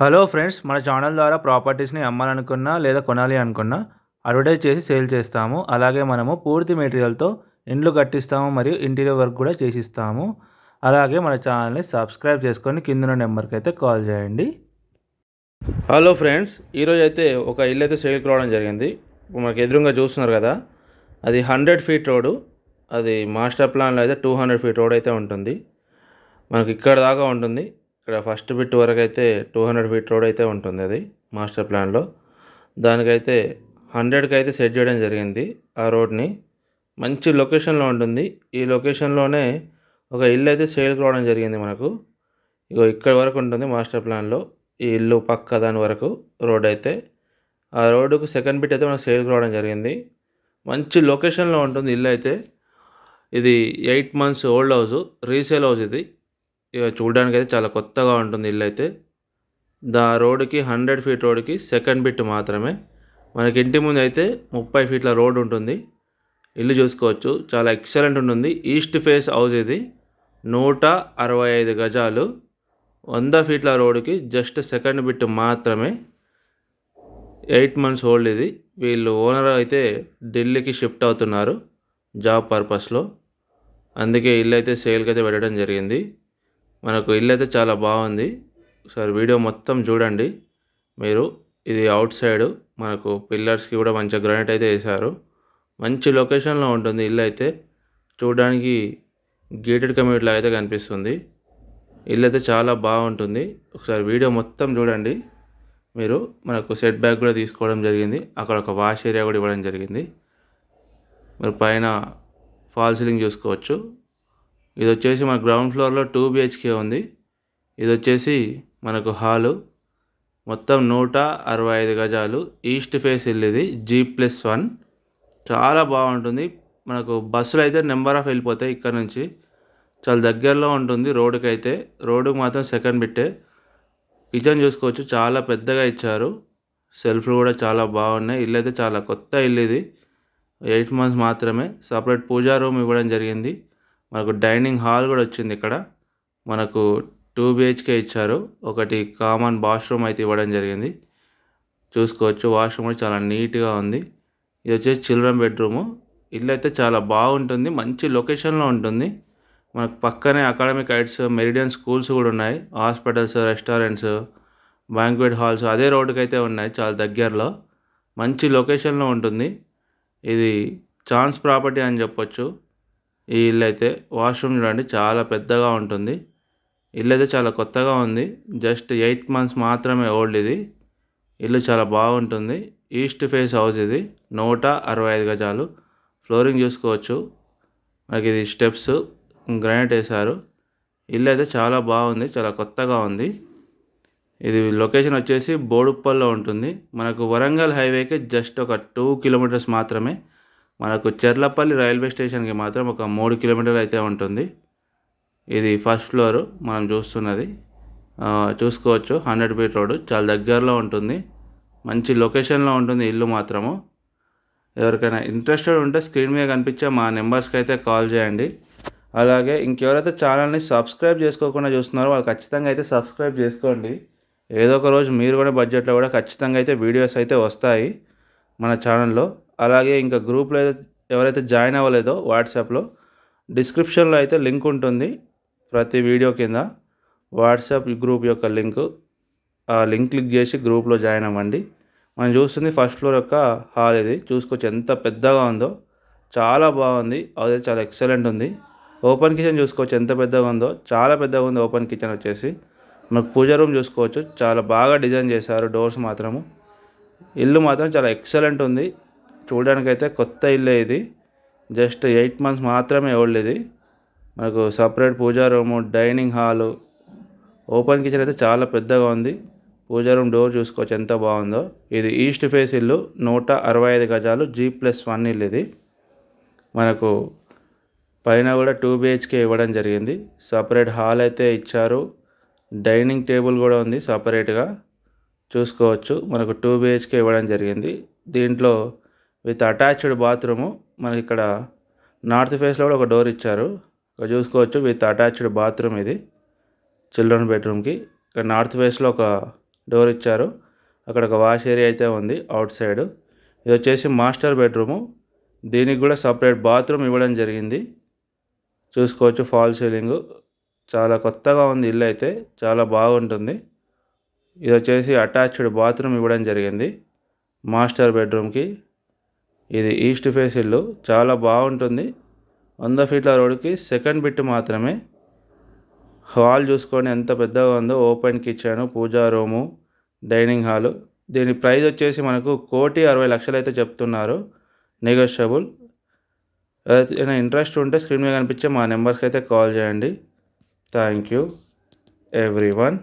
Hello friends మన channel ద్వారా ప్రాపర్టీస్ని అమ్మాలనుకున్నా లేదా కొనాలి అనుకున్నా అడ్వర్టైజ్ చేసి సేల్ చేస్తాము. అలాగే మనము పూర్తి మెటీరియల్తో ఇండ్లు కట్టిస్తాము మరియు ఇంటీరియర్ వర్క్ కూడా చేసిస్తాము. అలాగే మన ఛానల్ని సబ్స్క్రైబ్ చేసుకొని కింద నెంబర్కి అయితే కాల్ చేయండి. హలో ఫ్రెండ్స్ ఈరోజు అయితే ఒక ఇల్లు అయితే సేల్కి రావడం జరిగింది. మనకు మనకి ఎదురుగా చూస్తున్నారు కదా అది హండ్రెడ్ ఫీట్ రోడ్డు. అది మాస్టర్ ప్లాన్లో అయితే టూ హండ్రెడ్ ఫీట్ రోడ్ అయితే ఉంటుంది. మనకి ఇక్కడ దాకా ఉంటుంది. ఇక్కడ ఫస్ట్ బిట్ వరకు అయితే టూ హండ్రెడ్ ఫీట్ రోడ్ అయితే ఉంటుంది అది మాస్టర్ ప్లాన్లో దానికైతే హండ్రెడ్కి అయితే సెట్ చేయడం జరిగింది ఆ రోడ్ని మంచి లొకేషన్లో ఉంటుంది. ఈ లొకేషన్లోనే ఒక ఇల్లు అయితే సేల్కి రావడం జరిగింది మనకు. ఇగో ఇక్కడ వరకు ఉంటుంది మాస్టర్ ప్లాన్లో ఈ ఇల్లు పక్క దాని వరకు రోడ్ అయితే. ఆ రోడ్డుకు సెకండ్ బిట్ అయితే మనకు సేల్కి రావడం జరిగింది. మంచి లొకేషన్లో ఉంటుంది ఇల్లు అయితే. ఇది eight months old house resale house ఇది. చూడడానికి అయితే చాలా కొత్తగా ఉంటుంది ఇల్లు అయితే దా రోడ్డుకి హండ్రెడ్ ఫీట్ రోడ్డుకి సెకండ్ బిట్ మాత్రమే. మనకి ఇంటి ముందు అయితే ముప్పై ఫీట్ల రోడ్ ఉంటుంది. ఇల్లు చూసుకోవచ్చు. చాలా ఎక్సలెంట్ ఉంటుంది. ఈస్ట్ ఫేస్ హౌస్ ఇది. నూట అరవై ఐదు గజాలు. వంద ఫీట్ల రోడ్డుకి జస్ట్ సెకండ్ బిట్ మాత్రమే. ఎయిట్ మంత్స్ ఓల్డ్ ఇది. వీళ్ళు ఓనర్ అయితే ఢిల్లీకి షిఫ్ట్ అవుతున్నారు జాబ్ పర్పస్లో. అందుకే ఇల్లు అయితే సేల్కి అయితే పెట్టడం జరిగింది. మనకు ఇల్లు అయితే చాలా బాగుంది. ఒకసారి వీడియో మొత్తం చూడండి. మీరు ఇది అవుట్ సైడ్ మనకు పిల్లర్స్కి కూడా మంచిగా గ్రానైట్ అయితే వేశారు. మంచి లొకేషన్లో ఉంటుంది ఇల్లు అయితే. చూడడానికి గేటెడ్ కమ్యూనిటీ లాగా అయితే కనిపిస్తుంది. ఇల్లు అయితే చాలా బాగుంటుంది. ఒకసారి వీడియో మొత్తం చూడండి. మీరు మనకు సెట్ బ్యాక్ కూడా తీసుకోవడం జరిగింది. అక్కడ ఒక వాష్ ఏరియా కూడా ఇవ్వడం జరిగింది. మీరు పైన ఫాల్ సీలింగ్ చూసుకోవచ్చు. ఇది వచ్చేసి మన గ్రౌండ్ ఫ్లోర్లో టూ బిహెచ్కే ఉంది. ఇది వచ్చేసి మనకు హాలు మొత్తం నూట అరవై ఐదు గజాలు. ఈస్ట్ ఫేస్ ఇల్లు ఇది జీ ప్లస్ వన్ చాలా బాగుంటుంది. మనకు బస్సులు అయితే నెంబర్ ఆఫ్ వెళ్ళిపోతాయి ఇక్కడ నుంచి. చాలా దగ్గరలో ఉంటుంది రోడ్డుకి అయితే రోడ్డుకి మాత్రం సెకండ్ బిట్టే కిచెన్ చూసుకోవచ్చు. చాలా పెద్దగా ఇచ్చారు. సెల్ఫ్లు కూడా చాలా బాగున్నాయి. ఇల్లు అయితే చాలా కొత్త ఇల్లు ఇది. ఎయిట్ మంత్స్ మాత్రమే. సపరేట్ పూజా రూమ్ ఇవ్వడం జరిగింది. మనకు డైనింగ్ హాల్ కూడా వచ్చింది ఇక్కడ. మనకు టూ బిహెచ్కే ఇచ్చారు. ఒకటి కామన్ వాష్రూమ్ అయితే ఇవ్వడం జరిగింది. చూసుకోవచ్చు వాష్రూమ్ కూడా చాలా నీట్గా ఉంది. ఇది వచ్చేసి చిల్డ్రన్ బెడ్రూము. ఇల్లు అయితే చాలా బాగుంటుంది. మంచి లొకేషన్లో ఉంటుంది. మనకు పక్కనే అకాడమిక్ హైట్స్ మెరిడియన్ స్కూల్స్ కూడా ఉన్నాయి. హాస్పిటల్స్ రెస్టారెంట్స్ బ్యాంక్వెట్ హాల్స్ అదే రోడ్డుకి అయితే ఉన్నాయి చాలా దగ్గరలో. మంచి లొకేషన్లో ఉంటుంది. ఇది ఛాన్స్ ప్రాపర్టీ అని చెప్పొచ్చు. ఈ ఇల్లు అయితే వాష్రూమ్ చూడండి చాలా పెద్దగా ఉంటుంది. ఇల్లు అయితే చాలా కొత్తగా ఉంది. జస్ట్ ఎయిట్ మంత్స్ మాత్రమే ఓల్డ్ ఇది. ఇల్లు చాలా బాగుంటుంది. ఈస్ట్ ఫేస్ హౌస్ ఇది. నూట అరవై ఐదు గజాలు. ఫ్లోరింగ్ చూసుకోవచ్చు. మనకి ఇది స్టెప్స్ గ్రానైట్ వేశారు. ఇల్లు అయితే చాలా బాగుంది చాలా కొత్తగా ఉంది. ఇది లొకేషన్ వచ్చేసి బోడుప్పల్లో ఉంటుంది. మనకు వరంగల్ హైవేకి జస్ట్ ఒక టూ కిలోమీటర్స్ మాత్రమే. మనకు చెర్లపల్లి రైల్వే స్టేషన్కి మాత్రం ఒక మూడు కిలోమీటర్లు అయితే ఉంటుంది. ఇది ఫస్ట్ ఫ్లోర్ మనం చూస్తున్నది. చూసుకోవచ్చు. హండ్రెడ్ ఫీట్ రోడ్ చాలా దగ్గరలో ఉంటుంది. మంచి లొకేషన్లో ఉంటుంది ఇల్లు మాత్రము. ఎవరికైనా ఇంట్రెస్టెడ్ ఉంటే స్క్రీన్ మీద కనిపించే మా నెంబర్స్కి అయితే కాల్ చేయండి. అలాగే ఇంకెవరైతే ఛానల్ని సబ్స్క్రైబ్ చేసుకోకుండా చూస్తున్నారో వాళ్ళు ఖచ్చితంగా అయితే సబ్స్క్రైబ్ చేసుకోండి. ఏదో ఒక రోజు మీరు కూడా బడ్జెట్లో కూడా ఖచ్చితంగా అయితే వీడియోస్ అయితే వస్తాయి మన ఛానల్లో. అలాగే ఇంకా గ్రూప్లో అయితే ఎవరైతే జాయిన్ అవ్వలేదో వాట్సాప్లో డిస్క్రిప్షన్లో అయితే లింక్ ఉంటుంది ప్రతి వీడియో కింద. వాట్సాప్ గ్రూప్ యొక్క లింక్. ఆ లింక్ క్లిక్ చేసి గ్రూప్లో జాయిన్ అవ్వండి. మనం చూస్తుంది ఫస్ట్ ఫ్లోర్ యొక్క హాల్ ఇది. చూసుకోవచ్చు ఎంత పెద్దగా ఉందో. చాలా బాగుంది. అదే చాలా ఎక్సలెంట్ ఉంది. ఓపెన్ కిచెన్ చూసుకోవచ్చు ఎంత పెద్దగా ఉందో. చాలా పెద్దగా ఉంది ఓపెన్ కిచెన్ వచ్చేసి. మనకు పూజ రూమ్ చూసుకోవచ్చు. చాలా బాగా డిజైన్ చేశారు. డోర్స్ మాత్రము. ఇల్లు మాత్రం చాలా ఎక్సలెంట్ ఉంది. చూడడానికి అయితే కొత్త ఇల్లే ఇది. జస్ట్ ఎయిట్ మంత్స్ మాత్రమే ఓల్డ్ ఇది. మనకు separate puja room dining hall. Open kitchen అయితే చాలా పెద్దగా ఉంది. పూజా రూమ్ డోర్ చూసుకోవచ్చు ఎంత బాగుందో. ఇది ఈస్ట్ ఫేస్ ఇల్లు నూట అరవై ఐదు గజాలు జీ ప్లస్ వన్ ఇల్లు ఇది. మనకు పైన కూడా టూ బిహెచ్కే ఇవ్వడం జరిగింది. సపరేట్ హాల్ అయితే ఇచ్చారు. డైనింగ్ టేబుల్ కూడా ఉంది సపరేట్గా. చూసుకోవచ్చు. మనకు టూ బిహెచ్కే ఇవ్వడం జరిగింది. దీంట్లో విత్ అటాచ్డ్ బాత్రూము మనకి ఇక్కడ నార్త్ ఫేస్లో కూడా ఒక డోర్ ఇచ్చారు. ఇక్కడ చూసుకోవచ్చు విత్ అటాచ్డ్ బాత్రూమ్ ఇది చిల్డ్రన్ బెడ్రూమ్కి. ఇక్కడ నార్త్ ఫేస్లో ఒక డోర్ ఇచ్చారు. అక్కడ ఒక వాష్ ఏరియా అయితే ఉంది అవుట్ సైడ్. ఇది వచ్చేసి మాస్టర్ బెడ్రూము. దీనికి కూడా సపరేట్ బాత్రూమ్ ఇవ్వడం జరిగింది. చూసుకోవచ్చు ఫాల్ సీలింగ్. చాలా కొత్తగా ఉంది ఇల్లు అయితే చాలా బాగుంటుంది. ఇది వచ్చేసి అటాచ్డ్ బాత్రూమ్ ఇవ్వడం జరిగింది మాస్టర్ బెడ్రూమ్కి. ఇది ఈస్ట్ ఫేస్ ఇల్లు. చాలా బాగుంటుంది. వంద ఫీట్ల రోడ్డుకి సెకండ్ బిట్ మాత్రమే. హాల్ చూసుకొని ఎంత పెద్దగా ఉందో. Open kitchen puja room dining hall. దీని ప్రైస్ వచ్చేసి మనకు కోటి అరవై లక్షలు అయితే చెప్తున్నారు. నెగోషియబుల్. ఏదైనా ఇంట్రెస్ట్ ఉంటే స్క్రీన్ మీద కనిపించే మా నెంబర్స్కి అయితే కాల్ చేయండి. Thank you every one